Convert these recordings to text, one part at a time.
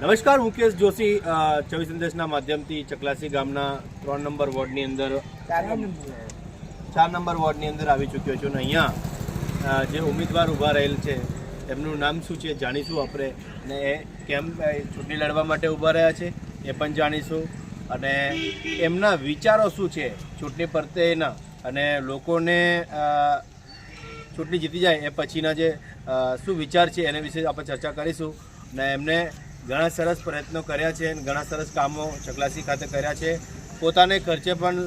નમસ્કાર મુકેશ જોશી અ, ચોવીસ સંદેશના માધ્યમથી ચકલાસી ગામના ત્રણ નંબર વોર્ડની અંદર ચાર નંબર વોર્ડની અંદર આવી ચૂક્યો છું અને અહીંયા જે ઉમેદવાર ઊભા રહેલ છે એમનું નામ શું છે જાણીશું આપણે અને એ કેમ ચૂંટણી લડવા માટે ઊભા રહ્યા છે એ પણ જાણીશું અને એમના વિચારો શું છે ચૂંટણી પ્રત્યેના અને લોકોને ચૂંટણી જીતી જાય એ પછીના જે શું વિચાર છે એના વિશે આપણે ચર્ચા કરીશું અને એમને ઘણા સરસ પ્રયત્નો કર્યા છે અને ઘણા સરસ કામો ચકલાસી ખાતે કર્યા છે. પોતાને ખર્ચે પણ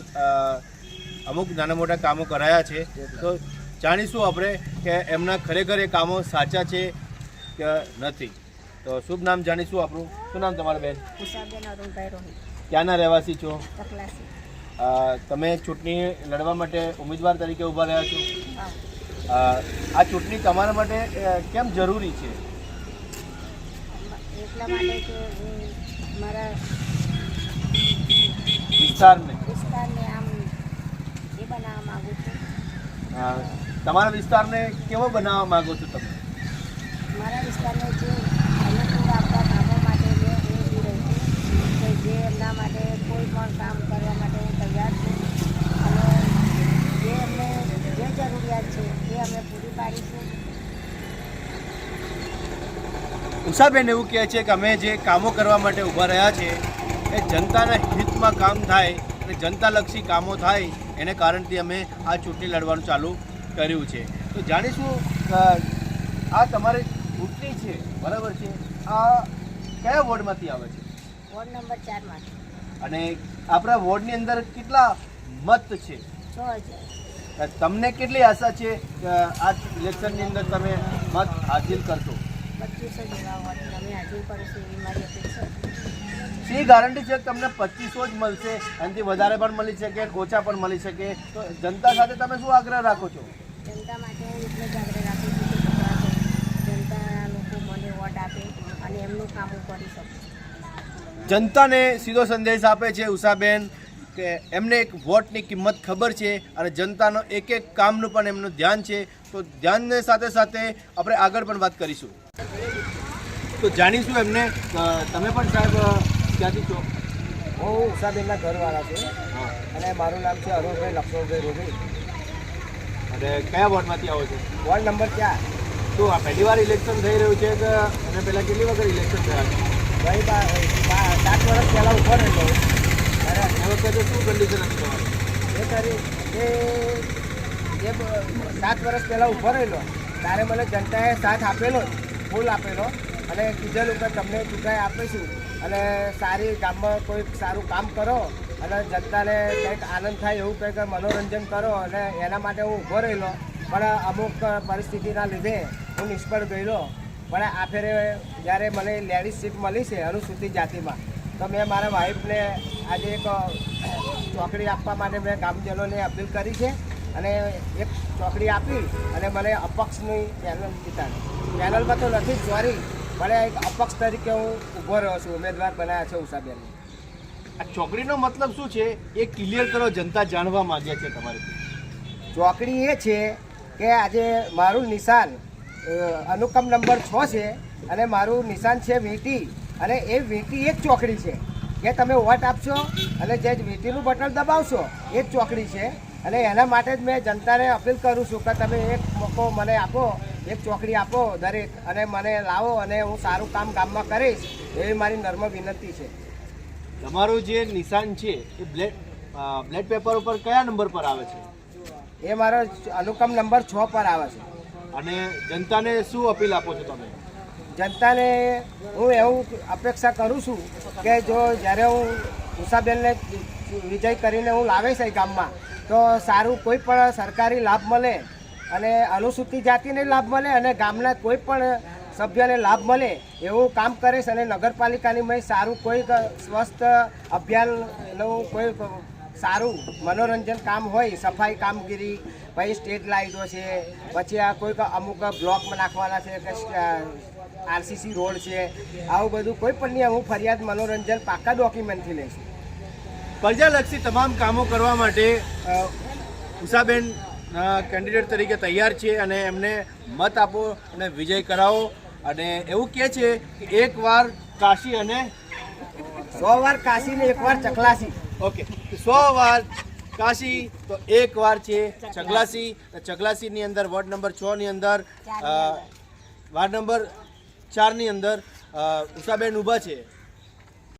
અમુક નાના મોટા કામો કરાયા છે. તો જાણીશું આપણે કે એમના ખરેખર એ કામો સાચા છે કે નથી. તો શુભ નામ જાણીશું આપણું. શું નામ તમારું બેન? ક્યાંના રહેવાસી છો? તમે ચૂંટણી લડવા માટે ઉમેદવાર તરીકે ઊભા રહ્યા છો? આ ચૂંટણી તમારા માટે કેમ જરૂરી છે? એટલા માટે કે મારા વિસ્તારને? વિસ્તારને આમ એ બનાવવા માગું છું. તમારા વિસ્તારને કેવો બનાવવા માંગો છો તમે? મારા વિસ્તારને જે અનુકૂળ આપતા કામો માટે મેં હું રહી છું કે જે એમના માટે કોઈ પણ કામ કરવા માટે હું તૈયાર છું અને જે એમને જે જરૂરિયાત છે એ અમે પૂરી પાડીશું ઉષાબેન એવું કહે છે કે અમે જે કામો કરવા માટે ઊભા રહ્યા છે એ જનતાના હિતમાં કામ થાય અને જનતાલક્ષી કામો થાય એને કારણથી અમે આ ચૂંટણી લડવાનું ચાલુ કર્યું છે. તો જાણીશું આ તમારી ચૂંટણી છે બરાબર છે? આ કયા વોર્ડમાંથી આવે છે? વોર્ડ નંબર ચારમાં અને આપણા વોર્ડની અંદર કેટલા મત છે? તમને કેટલી આશા છે આ ઇલેક્શનની અંદર તમે મત હાસિલ કરશો? પચીસો જેવા વોર્ડ અમે હાજર કરીશું એવી મારી અપેક્ષા છે. સી ગારંટી છે કે તમને પચીસો જ મળશે. એનાથી વધારે પણ મળી શકે ઓછા પણ મળી શકે. તો જનતા સાથે તમે શું આગ્રહ રાખો છો? જનતા માટે હું એટલે જ આગ્રહ રાખું છું કે જનતા લોકો મને વોટ આપે અને એમનું કામ હું કરી શકું. જનતાને સીધો સંદેશ આપે છે ઉષાબેન કે એમને એક વોટની કિંમત ખબર છે અને જનતાનો એક એક કામનું પણ એમનું ધ્યાન છે. તો ધ્યાનને સાથે સાથે આપણે આગળ પણ વાત કરીશું. તો જાણીશું એમને. તમે પણ સાહેબ ક્યાંથી છો? હું ઉષાબેનના ઘરવાળા છું. અને મારું નામ છે અરુણભાઈ લક્ષ્મણભાઈ રોહિત અને કયા વોર્ડમાંથી આવો છો? વોર્ડ નંબર ચાર. તો આ પહેલી વાર ઇલેક્શન થઈ રહ્યું છે કે અને પહેલાં કેટલી વખત ઇલેક્શન થયા છે? ભાઈ સાત વર્ષ પહેલાં ઊભો રહેલો અને એ વખતે શું કન્ડિશન હતી તમારી? એ તારી એ એ સાત વર્ષ પહેલાં ઊભો રહેલો ત્યારે મને જનતાએ સાથ આપેલો જ, ફૂલ આપેલો અને કીધેલ ઉપર તમને ચૂંટાઈ આપીશું. અને સારી ગામમાં કોઈ સારું કામ કરો અને જનતાને કંઈક આનંદ થાય એવું કંઈક મનોરંજન કરો અને એના માટે હું ઊભો રહેલો. પણ અમુક પરિસ્થિતિના લીધે હું નિષ્ફળ ગયેલો. પણ આ ફેરે જ્યારે મને લેડીઝ સીટ મળી છે અનુસૂચિત જાતિમાં, તો મેં મારા વાઈફને આજે એક ચોકડી આપવા માટે મેં ગામજનોને અપીલ કરી છે. અને એક ચોકડી આપી અને મને અપક્ષની પેનલ જીતાડી. પેનલમાં તો નથી સોરી મને એક અપક્ષ તરીકે હું ઊભો રહ્યો છું ઉમેદવાર બનાવ્યા છે ઉષાબેન આ ચોકડીનો મતલબ શું છે? એ ક્લિયર કરો જનતા જાણવા માંગે છે તમારે. ચોકડી એ છે કે આજે મારું નિશાન અનુક્રમ નંબર છ છે અને મારું નિશાન છે વીંટી અને એ વીંટી એક ચોકડી છે. કે તમે વોટ આપશો અને જે વીંટીનું બટન દબાવશો એ જ ચોકડી છે. અને એના માટે જ મેં જનતાને અપીલ કરું છું કે તમે એક મોકો મને આપો એક ચોકડી આપો દરેક અને મને લાવો અને હું સારું કામ ગામમાં કરીશ એવી મારી નર્મ વિનંતી છે. તમારું જે નિશાન છે એ બ્લેડ બ્લેડ પેપર ઉપર કયા નંબર પર આવે છે? એ મારો અનુક્રમ નંબર છ પર આવે છે. અને જનતાને શું અપીલ આપો છો તમે? જનતાને હું એવું અપેક્ષા કરું છું કે જો જ્યારે હું ઉષાબેનને વિજય કરીને હું લાવીશ એ ગામમાં તો સારું કોઈ પણ સરકારી લાભ મળે અને અનુસૂચિત જાતિને લાભ મળે અને ગામના કોઈ પણ સભ્યને લાભ મળે એવું કામ કરીશ અને નગરપાલિકાની મેં સારું કોઈક સ્વસ્થ અભિયાનનું કોઈ સારું મનોરંજન કામ હોય, સફાઈ કામગીરી, પછી સ્ટેટ લાઇટો છે, પછી આ કોઈક અમુક બ્લોકમાં નાખવાના છે કે આરસીસી રોડ છે, આવું બધું કોઈ પણની હું ફરિયાદ મનોરંજન પાકા ડોક્યુમેન્ટથી લઈશ પ્રજાલક્ષી તમામ કામો કરવા માટે ઉષાબેન કેન્ડિડેટ તરીકે તૈયાર છે અને એમને મત આપો અને વિજય કરાવો. અને એવું કહે છે કે એકવાર કાશી અને સો વાર કાશી ને એક વાર ચકલાસી. ઓકે સો વાર કાશી તો એક વાર છે ચગલાસી તો ચગલાસીની અંદર વોર્ડ નંબર છ ની અંદર વાર્ડ નંબર ચારની અંદર ઉષાબેન ઊભા છે.